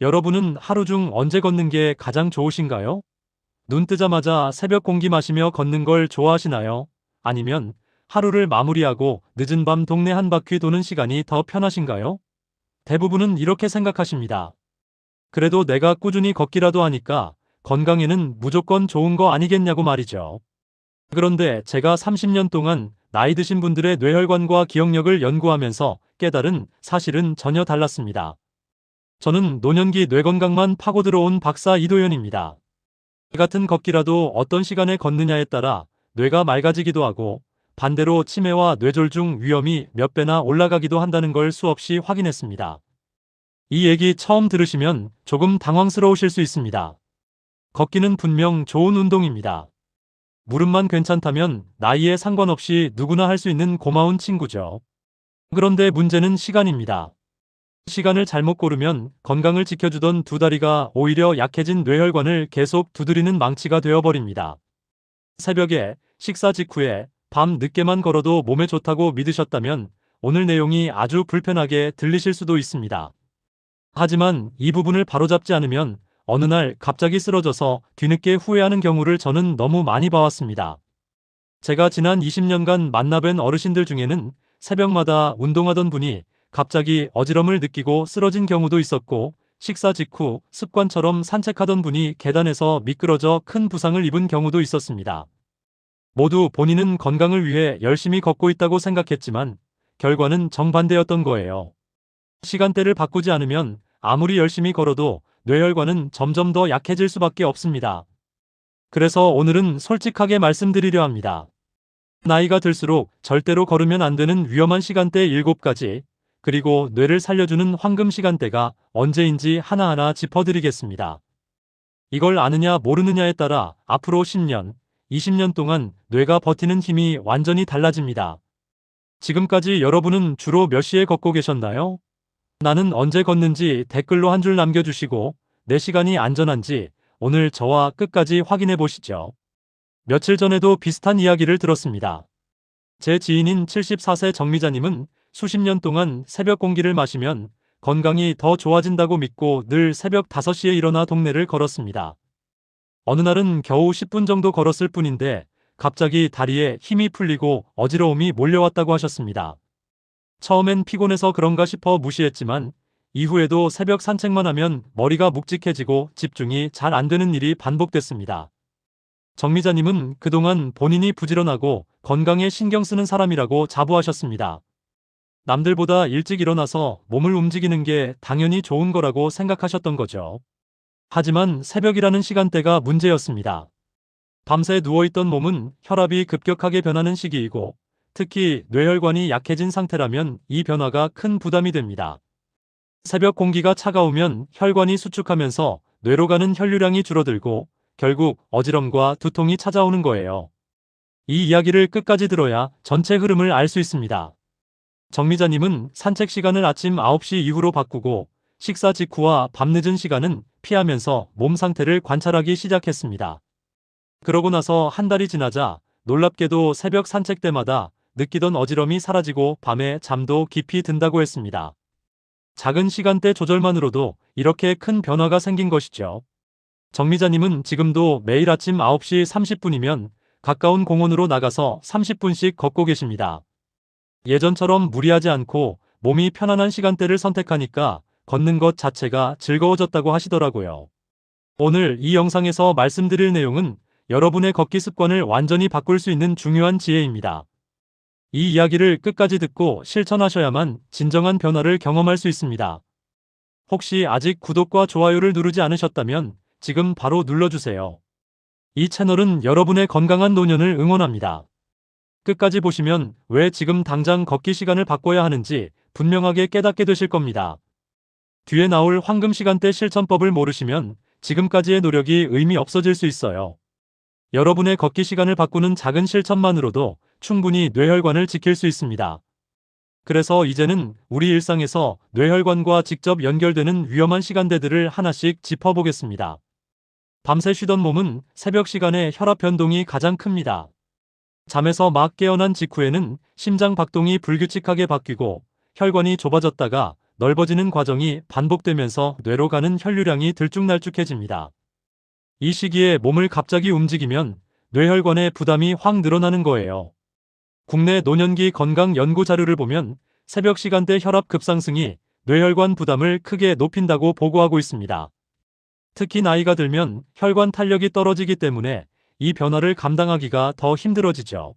여러분은 하루 중 언제 걷는 게 가장 좋으신가요? 눈 뜨자마자 새벽 공기 마시며 걷는 걸 좋아하시나요? 아니면 하루를 마무리하고 늦은 밤 동네 한 바퀴 도는 시간이 더 편하신가요? 대부분은 이렇게 생각하십니다. 그래도 내가 꾸준히 걷기라도 하니까 건강에는 무조건 좋은 거 아니겠냐고 말이죠. 그런데 제가 30년 동안 나이 드신 분들의 뇌혈관과 기억력을 연구하면서 깨달은 사실은 전혀 달랐습니다. 저는 노년기 뇌건강만 파고 들어온 박사 이도현입니다. 같은 걷기라도 어떤 시간에 걷느냐에 따라 뇌가 맑아지기도 하고 반대로 치매와 뇌졸중 위험이 몇 배나 올라가기도 한다는 걸 수없이 확인했습니다. 이 얘기 처음 들으시면 조금 당황스러우실 수 있습니다. 걷기는 분명 좋은 운동입니다. 무릎만 괜찮다면 나이에 상관없이 누구나 할 수 있는 고마운 친구죠. 그런데 문제는 시간입니다. 시간을 잘못 고르면 건강을 지켜주던 두 다리가 오히려 약해진 뇌혈관을 계속 두드리는 망치가 되어버립니다. 새벽에, 식사 직후에, 밤 늦게만 걸어도 몸에 좋다고 믿으셨다면 오늘 내용이 아주 불편하게 들리실 수도 있습니다. 하지만 이 부분을 바로잡지 않으면 어느 날 갑자기 쓰러져서 뒤늦게 후회하는 경우를 저는 너무 많이 봐왔습니다. 제가 지난 20년간 만나뵌 어르신들 중에는 새벽마다 운동하던 분이 갑자기 어지럼을 느끼고 쓰러진 경우도 있었고 식사 직후 습관처럼 산책하던 분이 계단에서 미끄러져 큰 부상을 입은 경우도 있었습니다. 모두 본인은 건강을 위해 열심히 걷고 있다고 생각했지만 결과는 정반대였던 거예요. 시간대를 바꾸지 않으면 아무리 열심히 걸어도 뇌혈관은 점점 더 약해질 수밖에 없습니다. 그래서 오늘은 솔직하게 말씀드리려 합니다. 나이가 들수록 절대로 걸으면 안 되는 위험한 시간대 7가지, 그리고 뇌를 살려주는 황금 시간대가 언제인지 하나하나 짚어드리겠습니다. 이걸 아느냐 모르느냐에 따라 앞으로 10년, 20년 동안 뇌가 버티는 힘이 완전히 달라집니다. 지금까지 여러분은 주로 몇 시에 걷고 계셨나요? 나는 언제 걷는지 댓글로 한 줄 남겨주시고 내 시간이 안전한지 오늘 저와 끝까지 확인해 보시죠. 며칠 전에도 비슷한 이야기를 들었습니다. 제 지인인 74세 정미자님은 수십 년 동안 새벽 공기를 마시면 건강이 더 좋아진다고 믿고 늘 새벽 5시에 일어나 동네를 걸었습니다. 어느 날은 겨우 10분 정도 걸었을 뿐인데 갑자기 다리에 힘이 풀리고 어지러움이 몰려왔다고 하셨습니다. 처음엔 피곤해서 그런가 싶어 무시했지만 이후에도 새벽 산책만 하면 머리가 묵직해지고 집중이 잘 안 되는 일이 반복됐습니다. 정미자님은 그동안 본인이 부지런하고 건강에 신경 쓰는 사람이라고 자부하셨습니다. 남들보다 일찍 일어나서 몸을 움직이는 게 당연히 좋은 거라고 생각하셨던 거죠. 하지만 새벽이라는 시간대가 문제였습니다. 밤새 누워있던 몸은 혈압이 급격하게 변하는 시기이고 특히 뇌혈관이 약해진 상태라면 이 변화가 큰 부담이 됩니다. 새벽 공기가 차가우면 혈관이 수축하면서 뇌로 가는 혈류량이 줄어들고 결국 어지럼과 두통이 찾아오는 거예요. 이 이야기를 끝까지 들어야 전체 흐름을 알 수 있습니다. 정미자님은 산책 시간을 아침 9시 이후로 바꾸고 식사 직후와 밤늦은 시간은 피하면서 몸 상태를 관찰하기 시작했습니다. 그러고 나서 한 달이 지나자 놀랍게도 새벽 산책 때마다 느끼던 어지럼이 사라지고 밤에 잠도 깊이 든다고 했습니다. 작은 시간대 조절만으로도 이렇게 큰 변화가 생긴 것이죠. 정미자님은 지금도 매일 아침 9시 30분이면 가까운 공원으로 나가서 30분씩 걷고 계십니다. 예전처럼 무리하지 않고 몸이 편안한 시간대를 선택하니까 걷는 것 자체가 즐거워졌다고 하시더라고요. 오늘 이 영상에서 말씀드릴 내용은 여러분의 걷기 습관을 완전히 바꿀 수 있는 중요한 지혜입니다. 이 이야기를 끝까지 듣고 실천하셔야만 진정한 변화를 경험할 수 있습니다. 혹시 아직 구독과 좋아요를 누르지 않으셨다면 지금 바로 눌러주세요. 이 채널은 여러분의 건강한 노년을 응원합니다. 끝까지 보시면 왜 지금 당장 걷기 시간을 바꿔야 하는지 분명하게 깨닫게 되실 겁니다. 뒤에 나올 황금 시간대 실천법을 모르시면 지금까지의 노력이 의미 없어질 수 있어요. 여러분의 걷기 시간을 바꾸는 작은 실천만으로도 충분히 뇌혈관을 지킬 수 있습니다. 그래서 이제는 우리 일상에서 뇌혈관과 직접 연결되는 위험한 시간대들을 하나씩 짚어보겠습니다. 밤새 쉬던 몸은 새벽 시간에 혈압 변동이 가장 큽니다. 잠에서 막 깨어난 직후에는 심장 박동이 불규칙하게 바뀌고 혈관이 좁아졌다가 넓어지는 과정이 반복되면서 뇌로 가는 혈류량이 들쭉날쭉해집니다. 이 시기에 몸을 갑자기 움직이면 뇌혈관의 부담이 확 늘어나는 거예요. 국내 노년기 건강 연구 자료를 보면 새벽 시간대 혈압 급상승이 뇌혈관 부담을 크게 높인다고 보고하고 있습니다. 특히 나이가 들면 혈관 탄력이 떨어지기 때문에 이 변화를 감당하기가 더 힘들어지죠.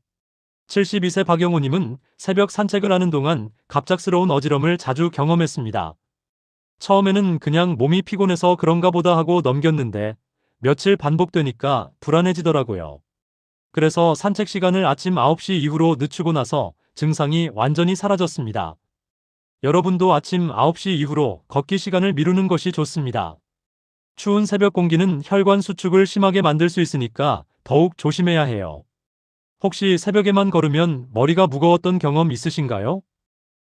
72세 박영호님은 새벽 산책을 하는 동안 갑작스러운 어지럼을 자주 경험했습니다. 처음에는 그냥 몸이 피곤해서 그런가 보다 하고 넘겼는데 며칠 반복되니까 불안해지더라고요. 그래서 산책 시간을 아침 9시 이후로 늦추고 나서 증상이 완전히 사라졌습니다. 여러분도 아침 9시 이후로 걷기 시간을 미루는 것이 좋습니다. 추운 새벽 공기는 혈관 수축을 심하게 만들 수 있으니까 더욱 조심해야 해요. 혹시 새벽에만 걸으면 머리가 무거웠던 경험 있으신가요?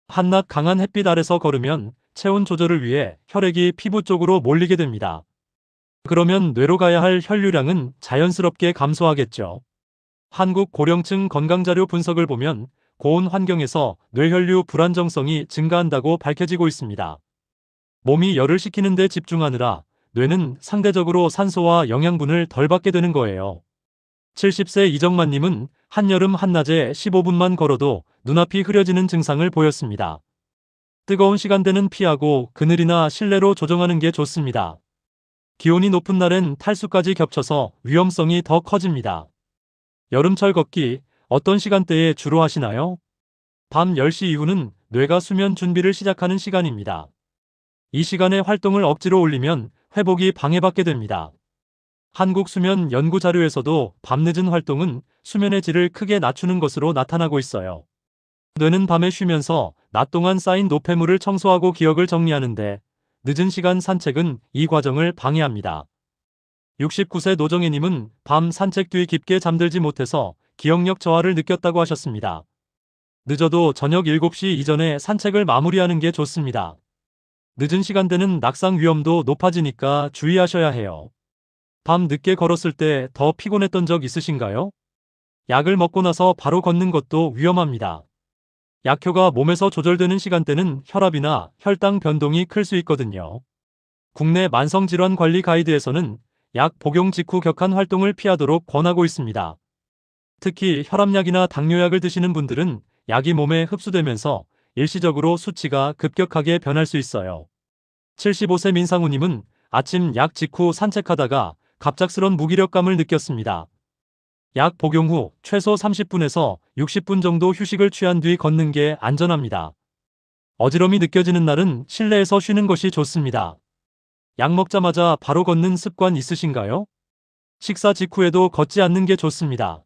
한낮 강한 햇빛 아래서 걸으면 체온 조절을 위해 혈액이 피부 쪽으로 몰리게 됩니다. 그러면 뇌로 가야 할 혈류량은 자연스럽게 감소하겠죠. 한국 고령층 건강자료 분석을 보면 고온 환경에서 뇌혈류 불안정성이 증가한다고 밝혀지고 있습니다. 몸이 열을 식히는 데 집중하느라 뇌는 상대적으로 산소와 영양분을 덜 받게 되는 거예요. 70세 이정만님은 한여름 한낮에 15분만 걸어도 눈앞이 흐려지는 증상을 보였습니다. 뜨거운 시간대는 피하고 그늘이나 실내로 조정하는 게 좋습니다. 기온이 높은 날엔 탈수까지 겹쳐서 위험성이 더 커집니다. 여름철 걷기 어떤 시간대에 주로 하시나요? 밤 10시 이후는 뇌가 수면 준비를 시작하는 시간입니다. 이 시간에 활동을 억지로 올리면 회복이 방해받게 됩니다. 한국 수면 연구 자료에서도 밤늦은 활동은 수면의 질을 크게 낮추는 것으로 나타나고 있어요. 뇌는 밤에 쉬면서 낮 동안 쌓인 노폐물을 청소하고 기억을 정리하는데 늦은 시간 산책은 이 과정을 방해합니다. 69세 노정혜님은 밤 산책 뒤 깊게 잠들지 못해서 기억력 저하를 느꼈다고 하셨습니다. 늦어도 저녁 7시 이전에 산책을 마무리하는 게 좋습니다. 늦은 시간대는 낙상 위험도 높아지니까 주의하셔야 해요. 밤 늦게 걸었을 때 더 피곤했던 적 있으신가요? 약을 먹고 나서 바로 걷는 것도 위험합니다. 약효가 몸에서 조절되는 시간대는 혈압이나 혈당 변동이 클 수 있거든요. 국내 만성질환 관리 가이드에서는 약 복용 직후 격한 활동을 피하도록 권하고 있습니다. 특히 혈압약이나 당뇨약을 드시는 분들은 약이 몸에 흡수되면서 일시적으로 수치가 급격하게 변할 수 있어요. 75세 민상우님은 아침 약 직후 산책하다가 갑작스런 무기력감을 느꼈습니다. 약 복용 후 최소 30분에서 60분 정도 휴식을 취한 뒤 걷는 게 안전합니다. 어지럼이 느껴지는 날은 실내에서 쉬는 것이 좋습니다. 약 먹자마자 바로 걷는 습관 있으신가요? 식사 직후에도 걷지 않는 게 좋습니다.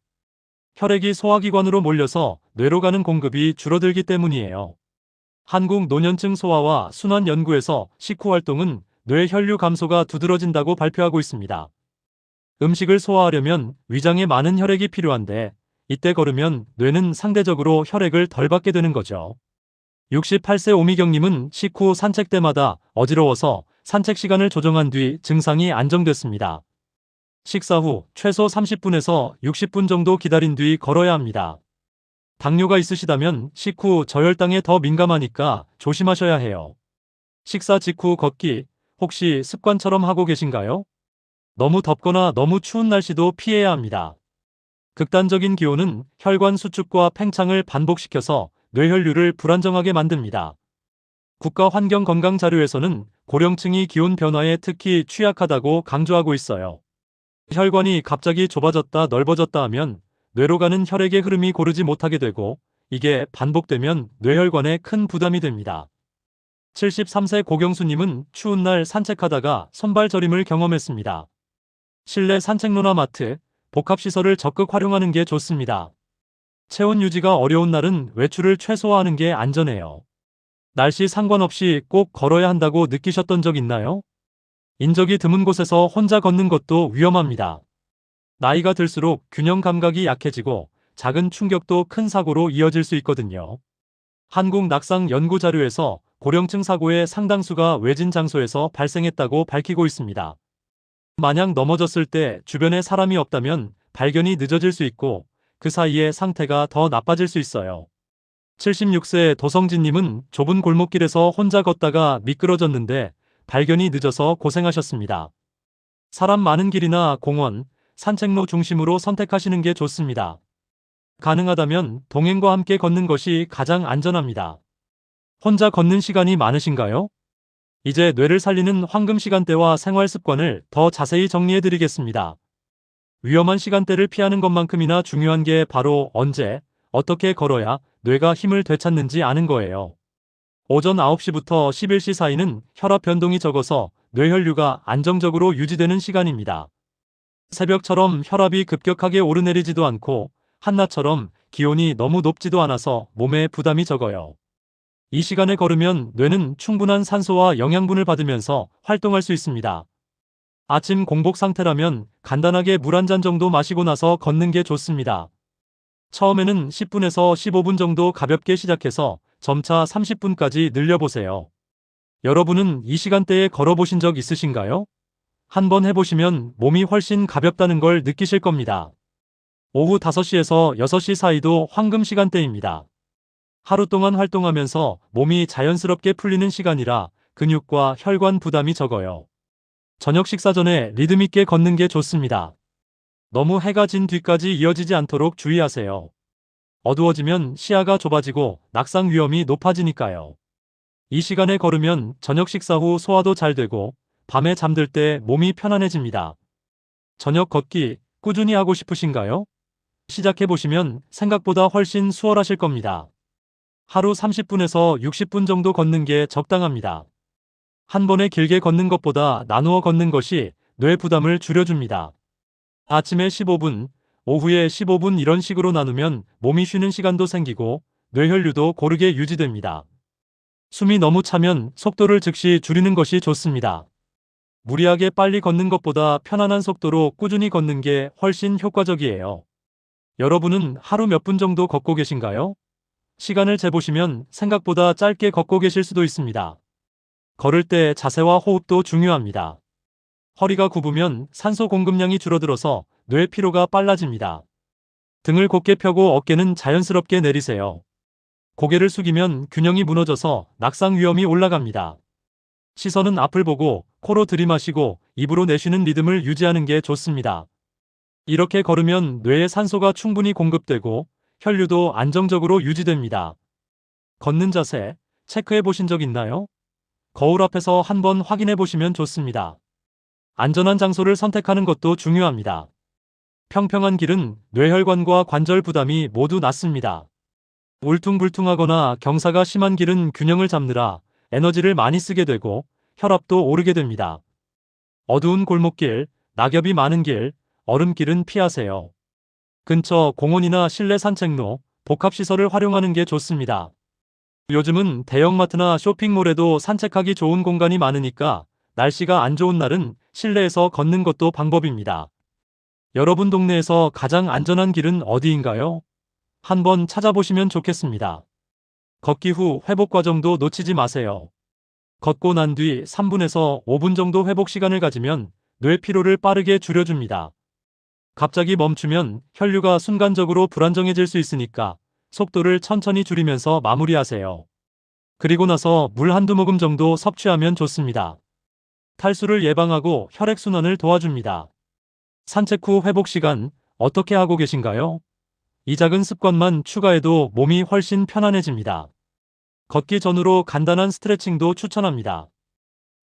혈액이 소화기관으로 몰려서 뇌로 가는 공급이 줄어들기 때문이에요. 한국 노년층 소화와 순환 연구에서 식후 활동은 뇌 혈류 감소가 두드러진다고 발표하고 있습니다. 음식을 소화하려면 위장에 많은 혈액이 필요한데 이때 걸으면 뇌는 상대적으로 혈액을 덜 받게 되는 거죠. 68세 오미경님은 식후 산책 때마다 어지러워서 산책 시간을 조정한 뒤 증상이 안정됐습니다. 식사 후 최소 30분에서 60분 정도 기다린 뒤 걸어야 합니다. 당뇨가 있으시다면 식후 저혈당에 더 민감하니까 조심하셔야 해요. 식사 직후 걷기 혹시 습관처럼 하고 계신가요? 너무 덥거나 너무 추운 날씨도 피해야 합니다. 극단적인 기온은 혈관 수축과 팽창을 반복시켜서 뇌혈류를 불안정하게 만듭니다. 국가환경건강자료에서는 고령층이 기온 변화에 특히 취약하다고 강조하고 있어요. 혈관이 갑자기 좁아졌다 넓어졌다 하면 뇌로 가는 혈액의 흐름이 고르지 못하게 되고 이게 반복되면 뇌혈관에 큰 부담이 됩니다. 73세 고경수님은 추운 날 산책하다가 손발 저림을 경험했습니다. 실내 산책로나 마트, 복합시설을 적극 활용하는 게 좋습니다. 체온 유지가 어려운 날은 외출을 최소화하는 게 안전해요. 날씨 상관없이 꼭 걸어야 한다고 느끼셨던 적 있나요? 인적이 드문 곳에서 혼자 걷는 것도 위험합니다. 나이가 들수록 균형 감각이 약해지고 작은 충격도 큰 사고로 이어질 수 있거든요. 한국 낙상 연구 자료에서 고령층 사고의 상당수가 외진 장소에서 발생했다고 밝히고 있습니다. 만약 넘어졌을 때 주변에 사람이 없다면 발견이 늦어질 수 있고 그 사이에 상태가 더 나빠질 수 있어요. 76세 도성진님은 좁은 골목길에서 혼자 걷다가 미끄러졌는데 발견이 늦어서 고생하셨습니다. 사람 많은 길이나 공원, 산책로 중심으로 선택하시는 게 좋습니다. 가능하다면 동행과 함께 걷는 것이 가장 안전합니다. 혼자 걷는 시간이 많으신가요? 이제 뇌를 살리는 황금 시간대와 생활 습관을 더 자세히 정리해 드리겠습니다. 위험한 시간대를 피하는 것만큼이나 중요한 게 바로 언제, 어떻게 걸어야 뇌가 힘을 되찾는지 아는 거예요. 오전 9시부터 11시 사이는 혈압 변동이 적어서 뇌혈류가 안정적으로 유지되는 시간입니다. 새벽처럼 혈압이 급격하게 오르내리지도 않고 한낮처럼 기온이 너무 높지도 않아서 몸에 부담이 적어요. 이 시간에 걸으면 뇌는 충분한 산소와 영양분을 받으면서 활동할 수 있습니다. 아침 공복 상태라면 간단하게 물 한 잔 정도 마시고 나서 걷는 게 좋습니다. 처음에는 10분에서 15분 정도 가볍게 시작해서 점차 30분까지 늘려보세요. 여러분은 이 시간대에 걸어보신 적 있으신가요? 한번 해보시면 몸이 훨씬 가볍다는 걸 느끼실 겁니다. 오후 5시에서 6시 사이도 황금 시간대입니다. 하루 동안 활동하면서 몸이 자연스럽게 풀리는 시간이라 근육과 혈관 부담이 적어요. 저녁 식사 전에 리듬 있게 걷는 게 좋습니다. 너무 해가 진 뒤까지 이어지지 않도록 주의하세요. 어두워지면 시야가 좁아지고 낙상 위험이 높아지니까요. 이 시간에 걸으면 저녁 식사 후 소화도 잘 되고 밤에 잠들 때 몸이 편안해집니다. 저녁 걷기 꾸준히 하고 싶으신가요? 시작해보시면 생각보다 훨씬 수월하실 겁니다. 하루 30분에서 60분 정도 걷는 게 적당합니다. 한 번에 길게 걷는 것보다 나누어 걷는 것이 뇌 부담을 줄여줍니다. 아침에 15분, 오후에 15분 이런 식으로 나누면 몸이 쉬는 시간도 생기고 뇌혈류도 고르게 유지됩니다. 숨이 너무 차면 속도를 즉시 줄이는 것이 좋습니다. 무리하게 빨리 걷는 것보다 편안한 속도로 꾸준히 걷는 게 훨씬 효과적이에요. 여러분은 하루 몇 분 정도 걷고 계신가요? 시간을 재보시면 생각보다 짧게 걷고 계실 수도 있습니다. 걸을 때 자세와 호흡도 중요합니다. 허리가 굽으면 산소 공급량이 줄어들어서 뇌 피로가 빨라집니다. 등을 곧게 펴고 어깨는 자연스럽게 내리세요. 고개를 숙이면 균형이 무너져서 낙상 위험이 올라갑니다. 시선은 앞을 보고 코로 들이마시고 입으로 내쉬는 리듬을 유지하는 게 좋습니다. 이렇게 걸으면 뇌에 산소가 충분히 공급되고 혈류도 안정적으로 유지됩니다. 걷는 자세 체크해 보신 적 있나요? 거울 앞에서 한번 확인해 보시면 좋습니다. 안전한 장소를 선택하는 것도 중요합니다. 평평한 길은 뇌혈관과 관절 부담이 모두 낮습니다. 울퉁불퉁하거나 경사가 심한 길은 균형을 잡느라 에너지를 많이 쓰게 되고 혈압도 오르게 됩니다. 어두운 골목길, 낙엽이 많은 길, 얼음길은 피하세요. 근처 공원이나 실내 산책로, 복합시설을 활용하는 게 좋습니다. 요즘은 대형마트나 쇼핑몰에도 산책하기 좋은 공간이 많으니까 날씨가 안 좋은 날은 실내에서 걷는 것도 방법입니다. 여러분 동네에서 가장 안전한 길은 어디인가요? 한번 찾아보시면 좋겠습니다. 걷기 후 회복 과정도 놓치지 마세요. 걷고 난 뒤 3분에서 5분 정도 회복 시간을 가지면 뇌 피로를 빠르게 줄여줍니다. 갑자기 멈추면 혈류가 순간적으로 불안정해질 수 있으니까 속도를 천천히 줄이면서 마무리하세요. 그리고 나서 물 한두 모금 정도 섭취하면 좋습니다. 탈수를 예방하고 혈액순환을 도와줍니다. 산책 후 회복 시간 어떻게 하고 계신가요? 이 작은 습관만 추가해도 몸이 훨씬 편안해집니다. 걷기 전으로 간단한 스트레칭도 추천합니다.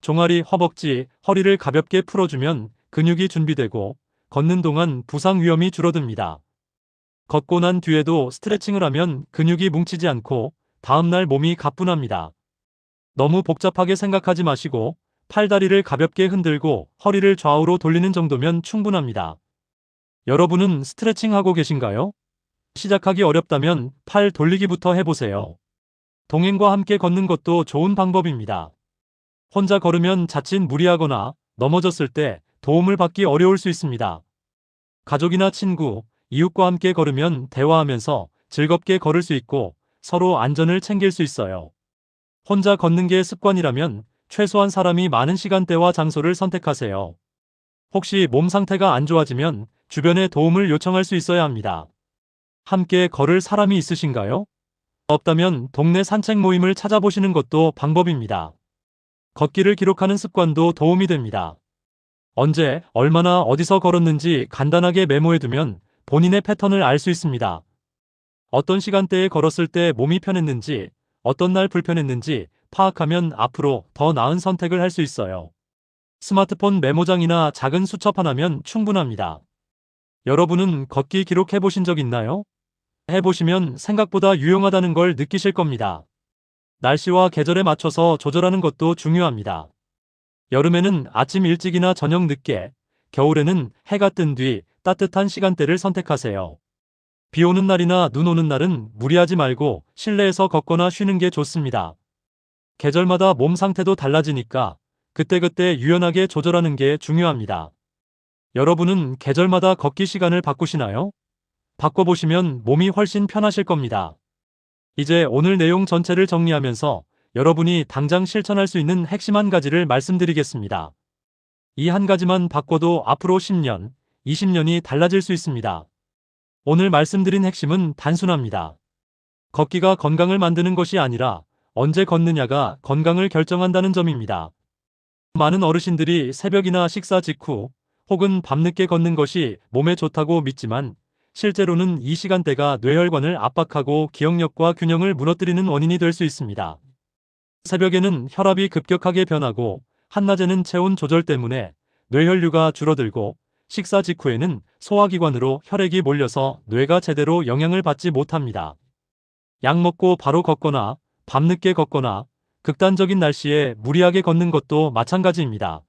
종아리, 허벅지, 허리를 가볍게 풀어주면 근육이 준비되고 걷는 동안 부상 위험이 줄어듭니다. 걷고 난 뒤에도 스트레칭을 하면 근육이 뭉치지 않고 다음날 몸이 가뿐합니다. 너무 복잡하게 생각하지 마시고 팔다리를 가볍게 흔들고 허리를 좌우로 돌리는 정도면 충분합니다. 여러분은 스트레칭 하고 계신가요? 시작하기 어렵다면 팔 돌리기부터 해보세요. 동행과 함께 걷는 것도 좋은 방법입니다. 혼자 걸으면 자칫 무리하거나 넘어졌을 때 도움을 받기 어려울 수 있습니다. 가족이나 친구, 이웃과 함께 걸으면 대화하면서 즐겁게 걸을 수 있고 서로 안전을 챙길 수 있어요. 혼자 걷는 게 습관이라면 최소한 사람이 많은 시간대와 장소를 선택하세요. 혹시 몸 상태가 안 좋아지면 주변에 도움을 요청할 수 있어야 합니다. 함께 걸을 사람이 있으신가요? 없다면 동네 산책 모임을 찾아보시는 것도 방법입니다. 걷기를 기록하는 습관도 도움이 됩니다. 언제, 얼마나 어디서 걸었는지 간단하게 메모해두면 본인의 패턴을 알 수 있습니다. 어떤 시간대에 걸었을 때 몸이 편했는지, 어떤 날 불편했는지 파악하면 앞으로 더 나은 선택을 할 수 있어요. 스마트폰 메모장이나 작은 수첩 하나면 충분합니다. 여러분은 걷기 기록해 보신 적 있나요? 해보시면 생각보다 유용하다는 걸 느끼실 겁니다. 날씨와 계절에 맞춰서 조절하는 것도 중요합니다. 여름에는 아침 일찍이나 저녁 늦게, 겨울에는 해가 뜬 뒤 따뜻한 시간대를 선택하세요. 비 오는 날이나 눈 오는 날은 무리하지 말고 실내에서 걷거나 쉬는 게 좋습니다. 계절마다 몸 상태도 달라지니까 그때그때 유연하게 조절하는 게 중요합니다. 여러분은 계절마다 걷기 시간을 바꾸시나요? 바꿔보시면 몸이 훨씬 편하실 겁니다. 이제 오늘 내용 전체를 정리하면서 여러분이 당장 실천할 수 있는 핵심 한 가지를 말씀드리겠습니다. 이 한 가지만 바꿔도 앞으로 10년, 20년이 달라질 수 있습니다. 오늘 말씀드린 핵심은 단순합니다. 걷기가 건강을 만드는 것이 아니라 언제 걷느냐가 건강을 결정한다는 점입니다. 많은 어르신들이 새벽이나 식사 직후 혹은 밤늦게 걷는 것이 몸에 좋다고 믿지만 실제로는 이 시간대가 뇌혈관을 압박하고 기억력과 균형을 무너뜨리는 원인이 될 수 있습니다. 새벽에는 혈압이 급격하게 변하고 한낮에는 체온 조절 때문에 뇌혈류가 줄어들고 식사 직후에는 소화기관으로 혈액이 몰려서 뇌가 제대로 영향을 받지 못합니다. 약 먹고 바로 걷거나 밤늦게 걷거나 극단적인 날씨에 무리하게 걷는 것도 마찬가지입니다.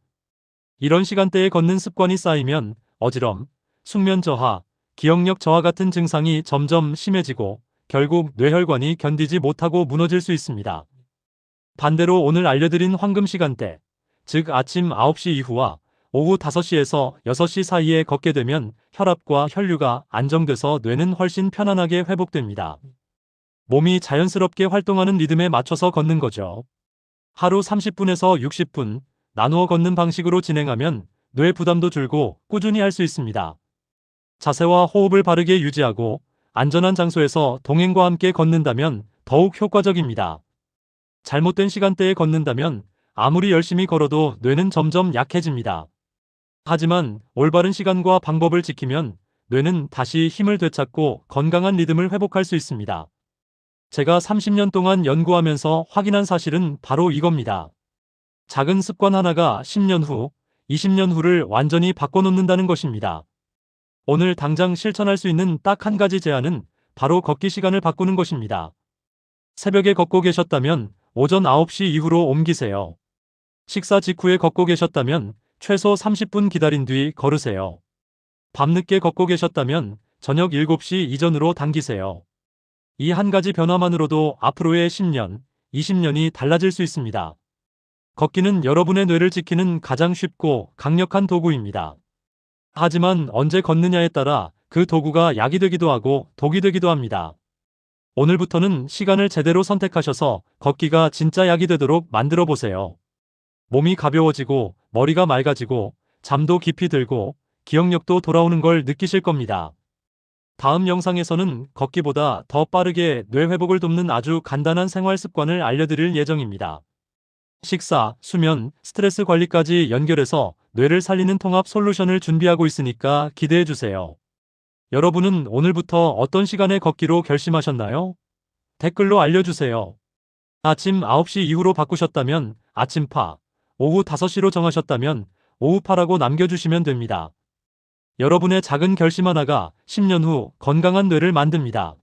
이런 시간대에 걷는 습관이 쌓이면 어지럼, 숙면 저하, 기억력 저하 같은 증상이 점점 심해지고 결국 뇌혈관이 견디지 못하고 무너질 수 있습니다. 반대로 오늘 알려드린 황금 시간대, 즉 아침 9시 이후와 오후 5시에서 6시 사이에 걷게 되면 혈압과 혈류가 안정돼서 뇌는 훨씬 편안하게 회복됩니다. 몸이 자연스럽게 활동하는 리듬에 맞춰서 걷는 거죠. 하루 30분에서 60분 나누어 걷는 방식으로 진행하면 뇌 부담도 줄고 꾸준히 할 수 있습니다. 자세와 호흡을 바르게 유지하고 안전한 장소에서 동행과 함께 걷는다면 더욱 효과적입니다. 잘못된 시간대에 걷는다면 아무리 열심히 걸어도 뇌는 점점 약해집니다. 하지만 올바른 시간과 방법을 지키면 뇌는 다시 힘을 되찾고 건강한 리듬을 회복할 수 있습니다. 제가 30년 동안 연구하면서 확인한 사실은 바로 이겁니다. 작은 습관 하나가 10년 후, 20년 후를 완전히 바꿔놓는다는 것입니다. 오늘 당장 실천할 수 있는 딱 한 가지 제안은 바로 걷기 시간을 바꾸는 것입니다. 새벽에 걷고 계셨다면 오전 9시 이후로 옮기세요. 식사 직후에 걷고 계셨다면 최소 30분 기다린 뒤 걸으세요. 밤늦게 걷고 계셨다면 저녁 7시 이전으로 당기세요. 이 한 가지 변화만으로도 앞으로의 10년, 20년이 달라질 수 있습니다. 걷기는 여러분의 뇌를 지키는 가장 쉽고 강력한 도구입니다. 하지만 언제 걷느냐에 따라 그 도구가 약이 되기도 하고 독이 되기도 합니다. 오늘부터는 시간을 제대로 선택하셔서 걷기가 진짜 약이 되도록 만들어 보세요. 몸이 가벼워지고 머리가 맑아지고 잠도 깊이 들고 기억력도 돌아오는 걸 느끼실 겁니다. 다음 영상에서는 걷기보다 더 빠르게 뇌 회복을 돕는 아주 간단한 생활 습관을 알려드릴 예정입니다. 식사, 수면, 스트레스 관리까지 연결해서 뇌를 살리는 통합 솔루션을 준비하고 있으니까 기대해 주세요. 여러분은 오늘부터 어떤 시간에 걷기로 결심하셨나요? 댓글로 알려주세요. 아침 9시 이후로 바꾸셨다면 아침파, 오후 5시로 정하셨다면 오후파라고 남겨주시면 됩니다. 여러분의 작은 결심 하나가 10년 후 건강한 뇌를 만듭니다.